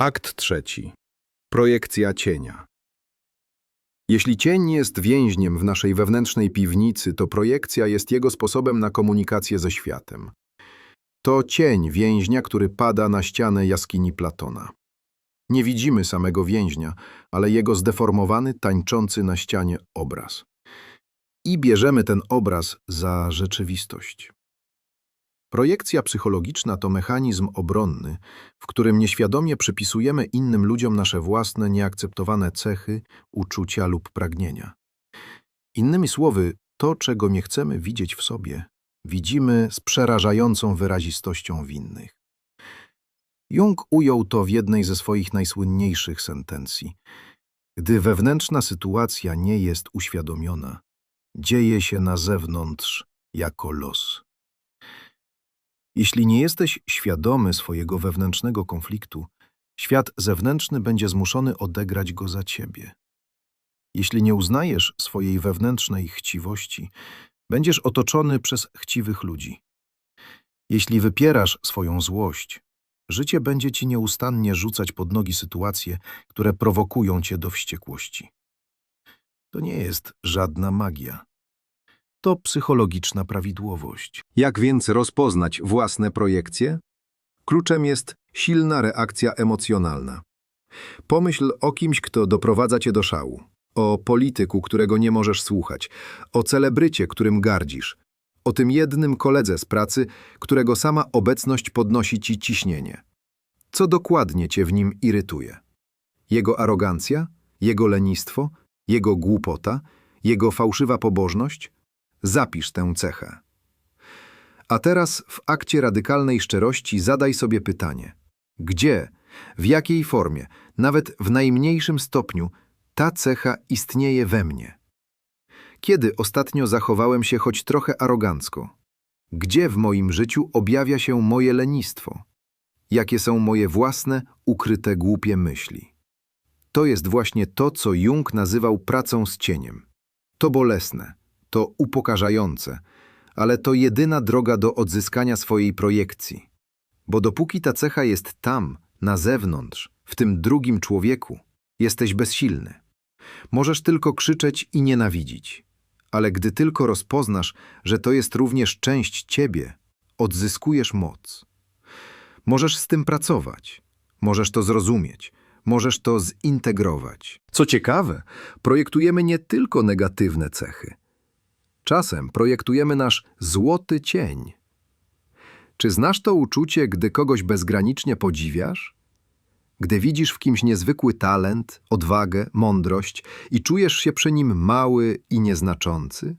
Akt trzeci. Projekcja cienia. Jeśli cień jest więźniem w naszej wewnętrznej piwnicy, to projekcja jest jego sposobem na komunikację ze światem. To cień więźnia, który pada na ścianę jaskini Platona. Nie widzimy samego więźnia, ale jego zdeformowany, tańczący na ścianie obraz. I bierzemy ten obraz za rzeczywistość. Projekcja psychologiczna to mechanizm obronny, w którym nieświadomie przypisujemy innym ludziom nasze własne nieakceptowane cechy, uczucia lub pragnienia. Innymi słowy, to, czego nie chcemy widzieć w sobie, widzimy z przerażającą wyrazistością w innych. Jung ujął to w jednej ze swoich najsłynniejszych sentencji. Gdy wewnętrzna sytuacja nie jest uświadomiona, dzieje się na zewnątrz jako los. Jeśli nie jesteś świadomy swojego wewnętrznego konfliktu, świat zewnętrzny będzie zmuszony odegrać go za ciebie. Jeśli nie uznajesz swojej wewnętrznej chciwości, będziesz otoczony przez chciwych ludzi. Jeśli wypierasz swoją złość, życie będzie ci nieustannie rzucać pod nogi sytuacje, które prowokują cię do wściekłości. To nie jest żadna magia. To psychologiczna prawidłowość. Jak więc rozpoznać własne projekcje? Kluczem jest silna reakcja emocjonalna. Pomyśl o kimś, kto doprowadza cię do szału, o polityku, którego nie możesz słuchać, o celebrycie, którym gardzisz, o tym jednym koledze z pracy, którego sama obecność podnosi ci ciśnienie. Co dokładnie cię w nim irytuje? Jego arogancja? Jego lenistwo? Jego głupota? Jego fałszywa pobożność? Zapisz tę cechę. A teraz w akcie radykalnej szczerości zadaj sobie pytanie: gdzie, w jakiej formie, nawet w najmniejszym stopniu, ta cecha istnieje we mnie? Kiedy ostatnio zachowałem się choć trochę arogancko? Gdzie w moim życiu objawia się moje lenistwo? Jakie są moje własne, ukryte, głupie myśli? To jest właśnie to, co Jung nazywał pracą z cieniem. To bolesne to upokarzające, ale to jedyna droga do odzyskania swojej projekcji. Bo dopóki ta cecha jest tam, na zewnątrz, w tym drugim człowieku, jesteś bezsilny. Możesz tylko krzyczeć i nienawidzić, ale gdy tylko rozpoznasz, że to jest również część ciebie, odzyskujesz moc. Możesz z tym pracować, możesz to zrozumieć, możesz to zintegrować. Co ciekawe, projektujemy nie tylko negatywne cechy – Czasem projektujemy nasz złoty cień. Czy znasz to uczucie, gdy kogoś bezgranicznie podziwiasz? Gdy widzisz w kimś niezwykły talent, odwagę, mądrość i czujesz się przy nim mały i nieznaczący?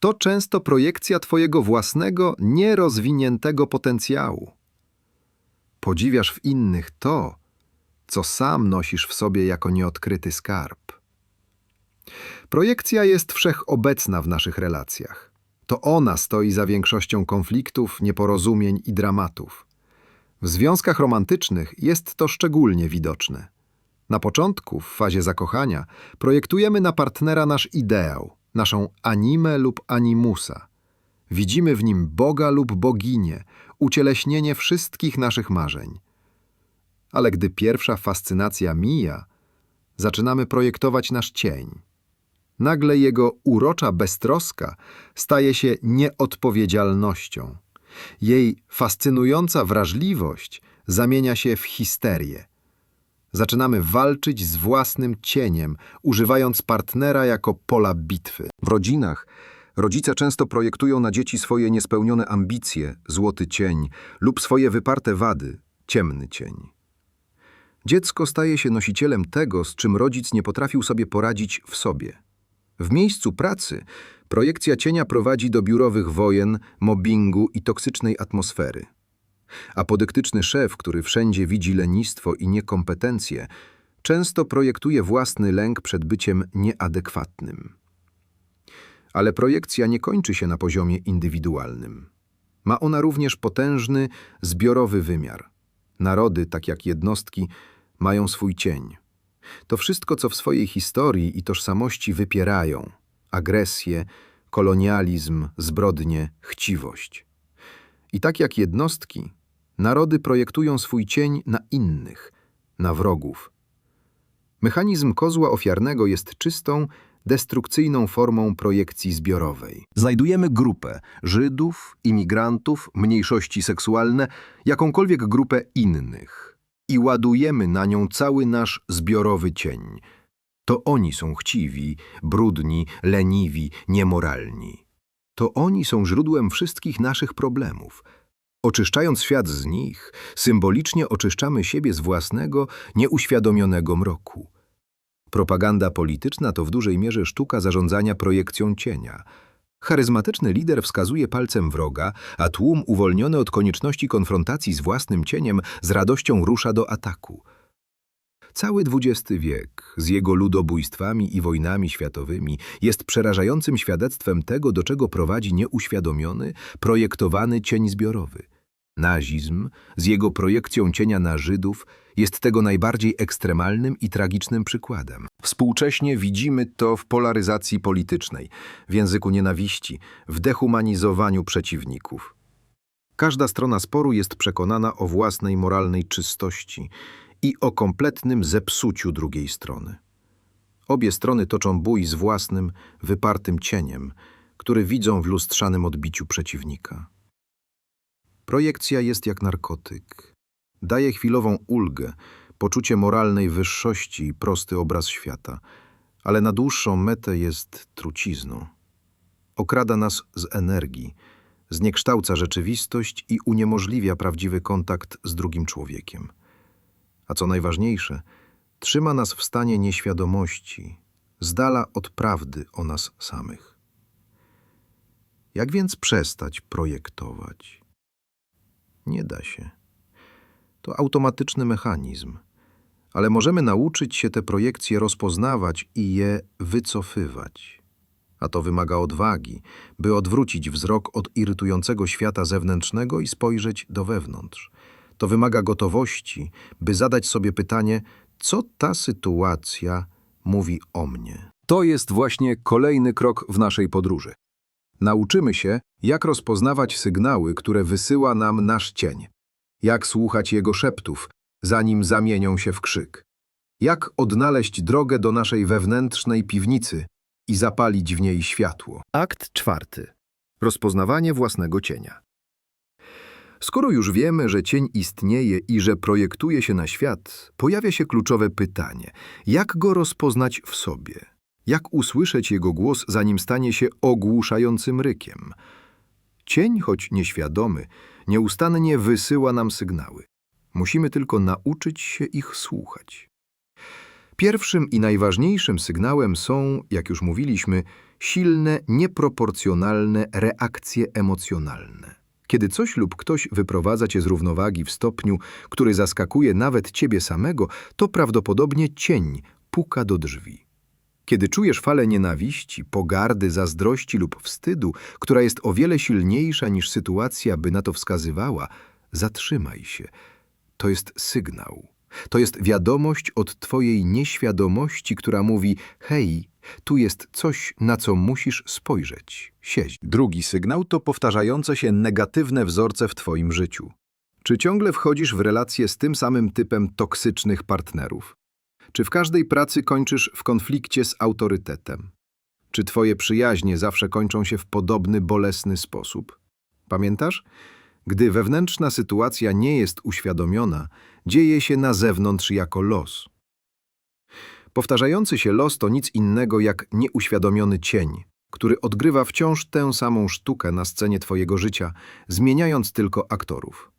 To często projekcja Twojego własnego, nierozwiniętego potencjału. Podziwiasz w innych to, co sam nosisz w sobie jako nieodkryty skarb. Projekcja jest wszechobecna w naszych relacjach. To ona stoi za większością konfliktów, nieporozumień i dramatów. W związkach romantycznych jest to szczególnie widoczne. Na początku, w fazie zakochania, projektujemy na partnera nasz ideał, naszą animę lub animusa. Widzimy w nim Boga lub boginię, ucieleśnienie wszystkich naszych marzeń. Ale gdy pierwsza fascynacja mija, zaczynamy projektować nasz cień. Nagle jego urocza beztroska staje się nieodpowiedzialnością. Jej fascynująca wrażliwość zamienia się w histerię. Zaczynamy walczyć z własnym cieniem, używając partnera jako pola bitwy. W rodzinach rodzice często projektują na dzieci swoje niespełnione ambicje, złoty cień, lub swoje wyparte wady, ciemny cień. Dziecko staje się nosicielem tego, z czym rodzic nie potrafił sobie poradzić w sobie. W miejscu pracy projekcja cienia prowadzi do biurowych wojen, mobbingu i toksycznej atmosfery. Apodyktyczny szef, który wszędzie widzi lenistwo i niekompetencje, często projektuje własny lęk przed byciem nieadekwatnym. Ale projekcja nie kończy się na poziomie indywidualnym. Ma ona również potężny, zbiorowy wymiar. Narody, tak jak jednostki, mają swój cień. To wszystko, co w swojej historii i tożsamości wypierają agresję, kolonializm, zbrodnie, chciwość. I tak jak jednostki, narody projektują swój cień na innych, na wrogów. Mechanizm kozła ofiarnego jest czystą, destrukcyjną formą projekcji zbiorowej. Znajdujemy grupę Żydów, imigrantów, mniejszości seksualne, jakąkolwiek grupę innych i ładujemy na nią cały nasz zbiorowy cień. To oni są chciwi, brudni, leniwi, niemoralni. To oni są źródłem wszystkich naszych problemów. Oczyszczając świat z nich, symbolicznie oczyszczamy siebie z własnego, nieuświadomionego mroku. Propaganda polityczna to w dużej mierze sztuka zarządzania projekcją cienia. Charyzmatyczny lider wskazuje palcem wroga, a tłum uwolniony od konieczności konfrontacji z własnym cieniem z radością rusza do ataku. Cały XX wiek z jego ludobójstwami i wojnami światowymi jest przerażającym świadectwem tego, do czego prowadzi nieuświadomiony, projektowany cień zbiorowy. Nazizm z jego projekcją cienia na Żydów jest tego najbardziej ekstremalnym i tragicznym przykładem. Współcześnie widzimy to w polaryzacji politycznej, w języku nienawiści, w dehumanizowaniu przeciwników. Każda strona sporu jest przekonana o własnej moralnej czystości i o kompletnym zepsuciu drugiej strony. Obie strony toczą bój z własnym, wypartym cieniem, który widzą w lustrzanym odbiciu przeciwnika. Projekcja jest jak narkotyk. Daje chwilową ulgę, poczucie moralnej wyższości i prosty obraz świata, ale na dłuższą metę jest trucizną. Okrada nas z energii, zniekształca rzeczywistość i uniemożliwia prawdziwy kontakt z drugim człowiekiem. A co najważniejsze, trzyma nas w stanie nieświadomości, z dala od prawdy o nas samych. Jak więc przestać projektować? Nie da się. To automatyczny mechanizm, ale możemy nauczyć się te projekcje rozpoznawać i je wycofywać. A to wymaga odwagi, by odwrócić wzrok od irytującego świata zewnętrznego i spojrzeć do wewnątrz. To wymaga gotowości, by zadać sobie pytanie, co ta sytuacja mówi o mnie. To jest właśnie kolejny krok w naszej podróży. Nauczymy się, jak rozpoznawać sygnały, które wysyła nam nasz cień, jak słuchać jego szeptów, zanim zamienią się w krzyk, jak odnaleźć drogę do naszej wewnętrznej piwnicy i zapalić w niej światło. Akt czwarty. Rozpoznawanie własnego cienia. Skoro już wiemy, że cień istnieje i że projektuje się na świat, pojawia się kluczowe pytanie: jak go rozpoznać w sobie? Jak usłyszeć jego głos, zanim stanie się ogłuszającym rykiem? Cień, choć nieświadomy, nieustannie wysyła nam sygnały. Musimy tylko nauczyć się ich słuchać. Pierwszym i najważniejszym sygnałem są, jak już mówiliśmy, silne, nieproporcjonalne reakcje emocjonalne. Kiedy coś lub ktoś wyprowadza cię z równowagi w stopniu, który zaskakuje nawet ciebie samego, to prawdopodobnie cień puka do drzwi. Kiedy czujesz falę nienawiści, pogardy, zazdrości lub wstydu, która jest o wiele silniejsza niż sytuacja by na to wskazywała, zatrzymaj się. To jest sygnał. To jest wiadomość od twojej nieświadomości, która mówi: hej, tu jest coś, na co musisz spojrzeć. Siedź. Drugi sygnał to powtarzające się negatywne wzorce w twoim życiu. Czy ciągle wchodzisz w relacje z tym samym typem toksycznych partnerów? Czy w każdej pracy kończysz w konflikcie z autorytetem? Czy twoje przyjaźnie zawsze kończą się w podobny, bolesny sposób? Pamiętasz? Gdy wewnętrzna sytuacja nie jest uświadomiona, dzieje się na zewnątrz jako los. Powtarzający się los to nic innego jak nieuświadomiony cień, który odgrywa wciąż tę samą sztukę na scenie twojego życia, zmieniając tylko aktorów.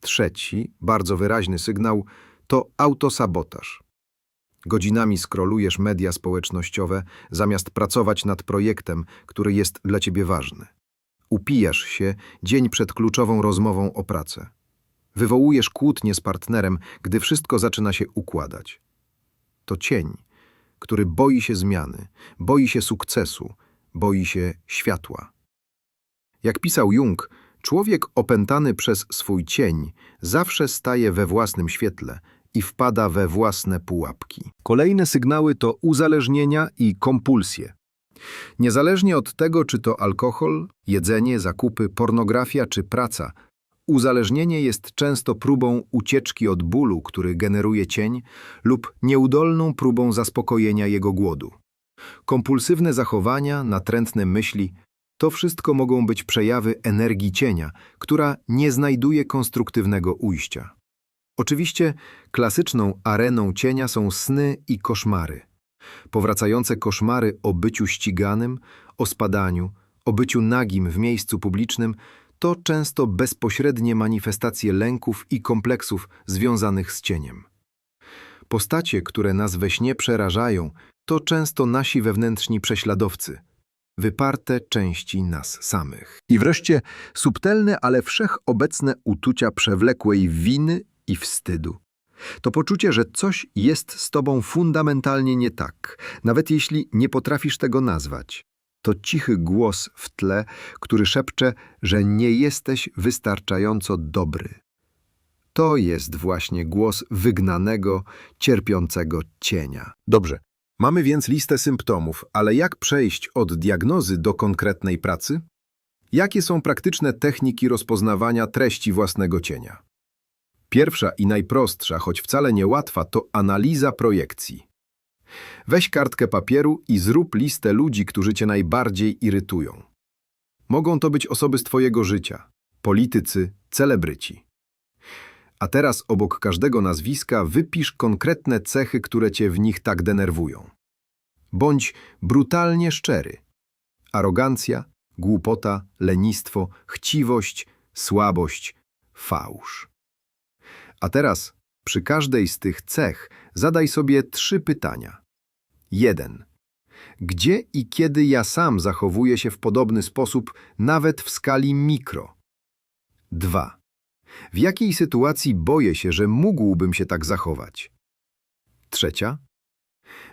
Trzeci, bardzo wyraźny sygnał to autosabotaż. Godzinami skrolujesz media społecznościowe, zamiast pracować nad projektem, który jest dla ciebie ważny. Upijasz się dzień przed kluczową rozmową o pracę. Wywołujesz kłótnie z partnerem, gdy wszystko zaczyna się układać. To cień, który boi się zmiany, boi się sukcesu, boi się światła. Jak pisał Jung, człowiek opętany przez swój cień zawsze staje we własnym świetle i wpada we własne pułapki. Kolejne sygnały to uzależnienia i kompulsje. Niezależnie od tego, czy to alkohol, jedzenie, zakupy, pornografia czy praca, Uzależnienie jest często próbą ucieczki od bólu, który generuje cień, lub nieudolną próbą zaspokojenia jego głodu. Kompulsywne zachowania, natrętne myśli to wszystko mogą być przejawy energii cienia, która nie znajduje konstruktywnego ujścia. Oczywiście klasyczną areną cienia są sny i koszmary. Powracające koszmary o byciu ściganym, o spadaniu, o byciu nagim w miejscu publicznym to często bezpośrednie manifestacje lęków i kompleksów związanych z cieniem. Postacie, które nas we śnie przerażają, to często nasi wewnętrzni prześladowcy, wyparte części nas samych. I wreszcie subtelne, ale wszechobecne uczucia przewlekłej winy i wstydu. To poczucie, że coś jest z tobą fundamentalnie nie tak, nawet jeśli nie potrafisz tego nazwać. To cichy głos w tle, który szepcze, że nie jesteś wystarczająco dobry. To jest właśnie głos wygnanego, cierpiącego cienia. Dobrze. Mamy więc listę symptomów, ale jak przejść od diagnozy do konkretnej pracy? Jakie są praktyczne techniki rozpoznawania treści własnego cienia? Pierwsza i najprostsza, choć wcale niełatwa, to analiza projekcji. Weź kartkę papieru i zrób listę ludzi, którzy cię najbardziej irytują. Mogą to być osoby z twojego życia, politycy, celebryci. A teraz obok każdego nazwiska wypisz konkretne cechy, które cię w nich tak denerwują. Bądź brutalnie szczery. Arogancja, głupota, lenistwo, chciwość, słabość, fałsz. A teraz przy każdej z tych cech zadaj sobie trzy pytania. 1. Gdzie i kiedy ja sam zachowuję się w podobny sposób, nawet w skali mikro? 2. W jakiej sytuacji boję się, że mógłbym się tak zachować? Trzecia.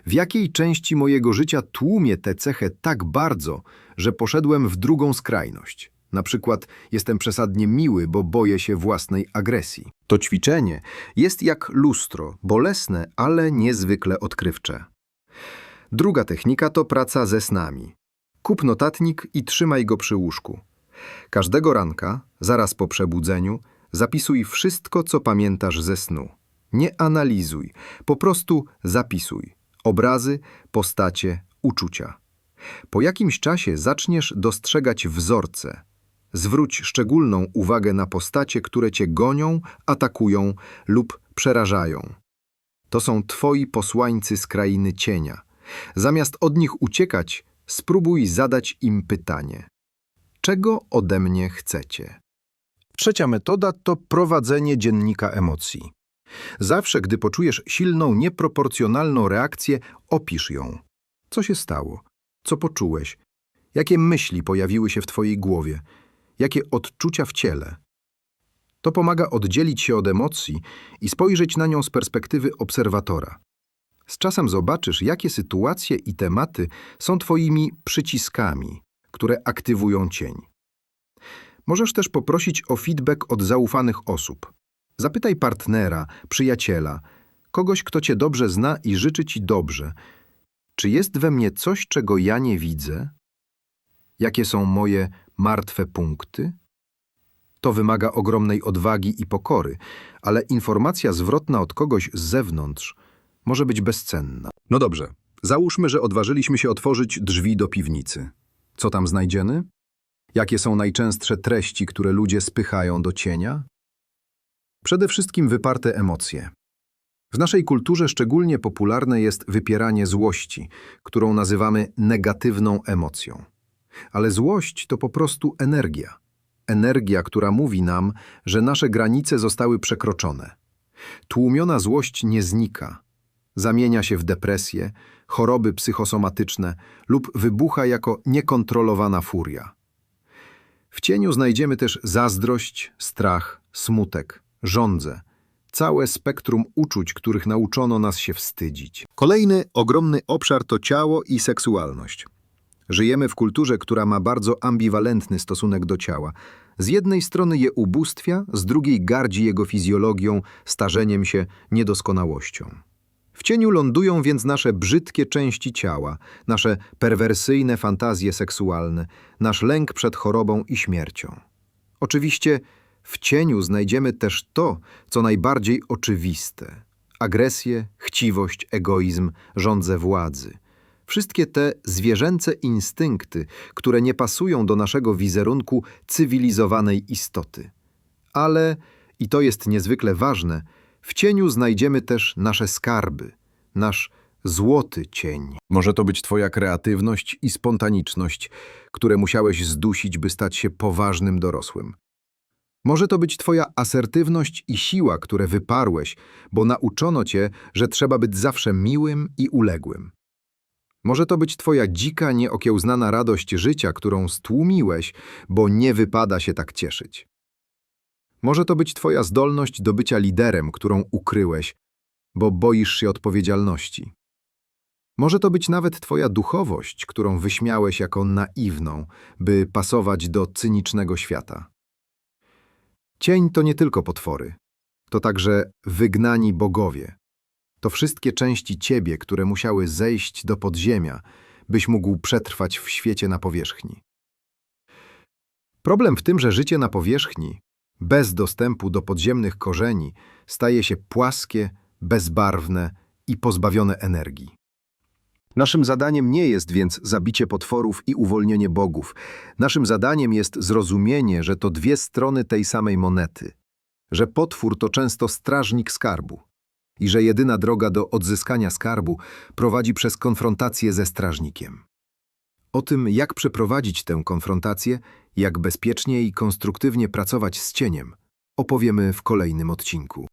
W jakiej części mojego życia tłumię tę cechę tak bardzo, że poszedłem w drugą skrajność? Na przykład jestem przesadnie miły, bo boję się własnej agresji. To ćwiczenie jest jak lustro, bolesne, ale niezwykle odkrywcze. Druga technika to praca ze snami. Kup notatnik i trzymaj go przy łóżku. Każdego ranka, zaraz po przebudzeniu, zapisuj wszystko, co pamiętasz ze snu. Nie analizuj, po prostu zapisuj. Obrazy, postacie, uczucia. Po jakimś czasie zaczniesz dostrzegać wzorce. Zwróć szczególną uwagę na postacie, które cię gonią, atakują lub przerażają. To są twoi posłańcy z krainy cienia. Zamiast od nich uciekać, spróbuj zadać im pytanie. Czego ode mnie chcecie? Trzecia metoda to prowadzenie dziennika emocji. Zawsze, gdy poczujesz silną, nieproporcjonalną reakcję, opisz ją. Co się stało? Co poczułeś? Jakie myśli pojawiły się w twojej głowie? Jakie odczucia w ciele? To pomaga oddzielić się od emocji i spojrzeć na nią z perspektywy obserwatora. Z czasem zobaczysz, jakie sytuacje i tematy są twoimi przyciskami, które aktywują cień. Możesz też poprosić o feedback od zaufanych osób. Zapytaj partnera, przyjaciela, kogoś, kto cię dobrze zna i życzy ci dobrze. Czy jest we mnie coś, czego ja nie widzę? Jakie są moje martwe punkty? To wymaga ogromnej odwagi i pokory, ale informacja zwrotna od kogoś z zewnątrz może być bezcenna. No dobrze, załóżmy, że odważyliśmy się otworzyć drzwi do piwnicy. Co tam znajdziemy? Jakie są najczęstsze treści, które ludzie spychają do cienia? Przede wszystkim wyparte emocje. W naszej kulturze szczególnie popularne jest wypieranie złości, którą nazywamy negatywną emocją. Ale złość to po prostu energia. Energia, która mówi nam, że nasze granice zostały przekroczone. Tłumiona złość nie znika. Zamienia się w depresję, choroby psychosomatyczne lub wybucha jako niekontrolowana furia. W cieniu znajdziemy też zazdrość, strach, smutek, żądzę, całe spektrum uczuć, których nauczono nas się wstydzić. Kolejny ogromny obszar to ciało i seksualność. Żyjemy w kulturze, która ma bardzo ambiwalentny stosunek do ciała. Z jednej strony je ubóstwia, z drugiej gardzi jego fizjologią, starzeniem się, niedoskonałością. W cieniu lądują więc nasze brzydkie części ciała, nasze perwersyjne fantazje seksualne, nasz lęk przed chorobą i śmiercią. Oczywiście W cieniu znajdziemy też to, co najbardziej oczywiste: agresję, chciwość, egoizm, żądzę władzy. Wszystkie te zwierzęce instynkty, które nie pasują do naszego wizerunku cywilizowanej istoty. Ale, i to jest niezwykle ważne, w cieniu znajdziemy też nasze skarby, nasz złoty cień. Może to być twoja kreatywność i spontaniczność, które musiałeś zdusić, by stać się poważnym dorosłym. Może to być twoja asertywność i siła, które wyparłeś, bo nauczono cię, że trzeba być zawsze miłym i uległym. Może to być twoja dzika, nieokiełznana radość życia, którą stłumiłeś, bo nie wypada się tak cieszyć. Może to być twoja zdolność do bycia liderem, którą ukryłeś, bo boisz się odpowiedzialności. Może to być nawet twoja duchowość, którą wyśmiałeś jako naiwną, by pasować do cynicznego świata. Cień to nie tylko potwory, to także wygnani bogowie. To wszystkie części ciebie, które musiały zejść do podziemia, byś mógł przetrwać w świecie na powierzchni. Problem w tym, że życie na powierzchni, bez dostępu do podziemnych korzeni, staje się płaskie, bezbarwne i pozbawione energii. Naszym zadaniem nie jest więc zabicie potworów i uwolnienie bogów. Naszym zadaniem jest zrozumienie, że to dwie strony tej samej monety, że potwór to często strażnik skarbu i że jedyna droga do odzyskania skarbu prowadzi przez konfrontację ze strażnikiem. O tym, jak przeprowadzić tę konfrontację, jak bezpiecznie i konstruktywnie pracować z cieniem, opowiemy w kolejnym odcinku.